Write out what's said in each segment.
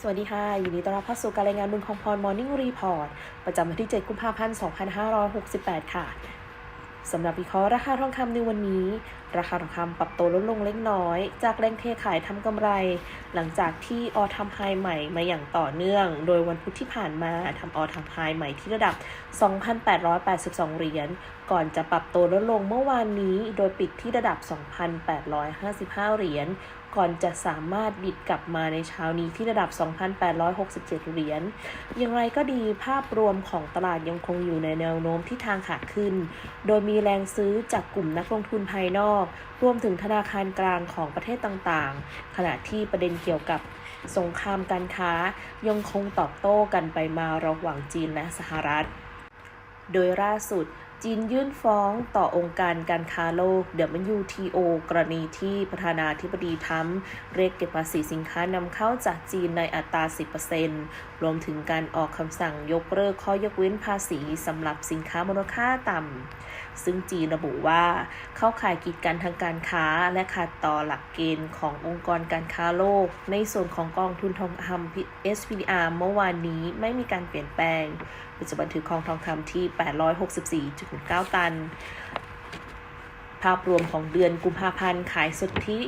สวัสดีค่ะ ยินดีต้อนรับเข้าสู่การรายงานบุญของพร Morning Report ประจำวันที่ 7 กุมภาพันธ์ 2568 ค่ะ สำหรับวิเคราะห์ราคาทองคำในวันนี้ ราคาทองคำปรับตัวลดลงเล็กน้อย จากแรงเทขายทำกำไร หลังจากที่ออทำไฮใหม่มาอย่างต่อเนื่อง โดยวันพุธที่ผ่านมาทำออทำไฮใหม่ที่ระดับ 2,882 เหรียญ ก่อนจะปรับตัวลดลงเมื่อวานนี้ โดยปิดที่ระดับ 2,855 เหรียญ ก่อนจะสามารถบิดกลับมาในเช้านี้ที่ระดับ 2,867 เหรียญ อย่างไรก็ดีภาพรวมของตลาดยังคงอยู่ในแนวโน้มที่ทางขาขึ้น โดยมีแรงซื้อจากกลุ่มนักลงทุนภายนอก รวมถึงธนาคารกลางของประเทศต่างๆ ขณะที่ประเด็นเกี่ยวกับสงครามการค้ายังคงตอบโต้กันไปมาระหว่างจีนและสหรัฐ โดยล่าสุด จีนยื่นฟ้องต่อองค์การการค้าโลก WTO กรณีที่ประธานาธิบดีทรัมเรียกเก็บภาษีสินค้านำเข้าจากจีนในอัตรา 10%รวมถึงการออกคำสั่งยกเลิกข้อยกเว้นภาษีสำหรับสินค้ามูลค่าต่ำ ซึ่งจีนระบุว่า เข้าข่ายกีดกันทางการค้าและขัดต่อหลักเกณฑ์ขององค์กรการค้าโลก ในส่วนของกองทุนทองคำ SPDR เมื่อวานนี้ไม่มีการเปลี่ยนแปลง ปัจจุบันถือครองทองคำที่ 864.9 ตัน ภาพรวมของเดือนกุมภาพันธ์ขายสุทธิ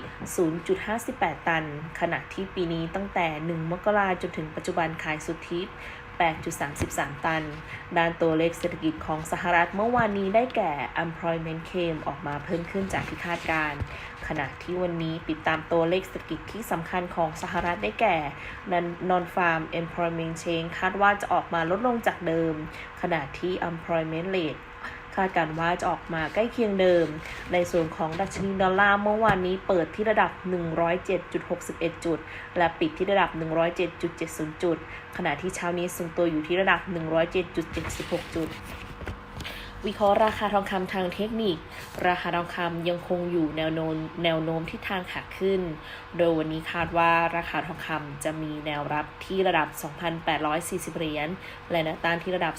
0.58 ตัน ขณะที่ปีนี้ตั้งแต่ 1 มกราจนถึงปัจจุบันขายสุทธิ 8.33 ตัน ด้านตัวเลขเศรษฐกิจของสหรัฐเมื่อวานนี้ได้แก่ employment claim ออกมาเพิ่มขึ้นจากที่คาดการณ์ขณะที่วันนี้ติดตามตัวเลขเศรษฐกิจที่สำคัญของสหรัฐได้แก่ non farm employment change คาดว่าจะออกมาลดลงจากเดิม ขณะที่ employment rate าดการณ์ว่าจะออกมาใกล้เคียงเดิม ในส่วนของดัชนีดอลลาร์เมื่อวานนี้เปิดที่ระดับ 107.61 จุด และปิดที่ระดับ 107.70 จุด ขณะที่เช้านี้ทรงตัวอยู่ที่ระดับ 107.76 จุด วิเคราะห์ราคาทองคำทางเทคนิค ราคาทองคำยังคงอยู่แนวโน้มแนวโน้มที่ทางขาขึ้น โดยวันนี้คาดว่าราคาทองคำจะมีแนวรับที่ระดับ 2,840 เหรียญ และแนวต้านที่ระดับ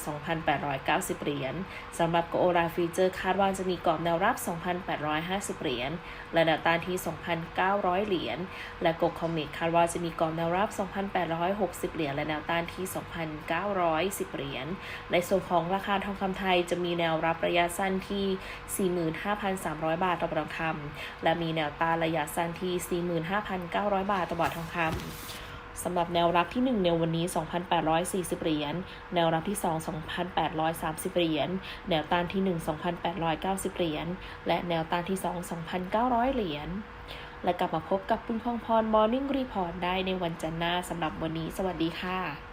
2,890 เหรียญสำหรับโกโอราฟีเจอร์คาดว่าจะมีกรอบแนวรับ 2,850 เหรียญ และแนวต้านที่ 2,900 เหรียญ และโกคอมิกคาดว่าจะมีกรอบแนวรับ 2,860 เหรียญ และแนวต้านที่ 2,910 เหรียญ ในส่วนของราคาทองคำไทยจะมีแนววรับระยะสั้นที่ 45,300 บาทต่อบาททองคำและมีแนวต้านระยะสั้นที่ 45,900 บาทต่อบาททองคำสำหรับแนวรับที่ 1 ในวันนี้ 2,840 เหรียญ แนวรับที่ 2 2,830 เหรียญ แนวต้านที่ 1 2,890 เหรียญ และแนวต้านที่ 2 2,900 เหรียญ และกลับมาพบกับปุณพองพร Morning Report ได้ในวันจันทร์หน้าสำหรับวันนี้ สวัสดีค่ะ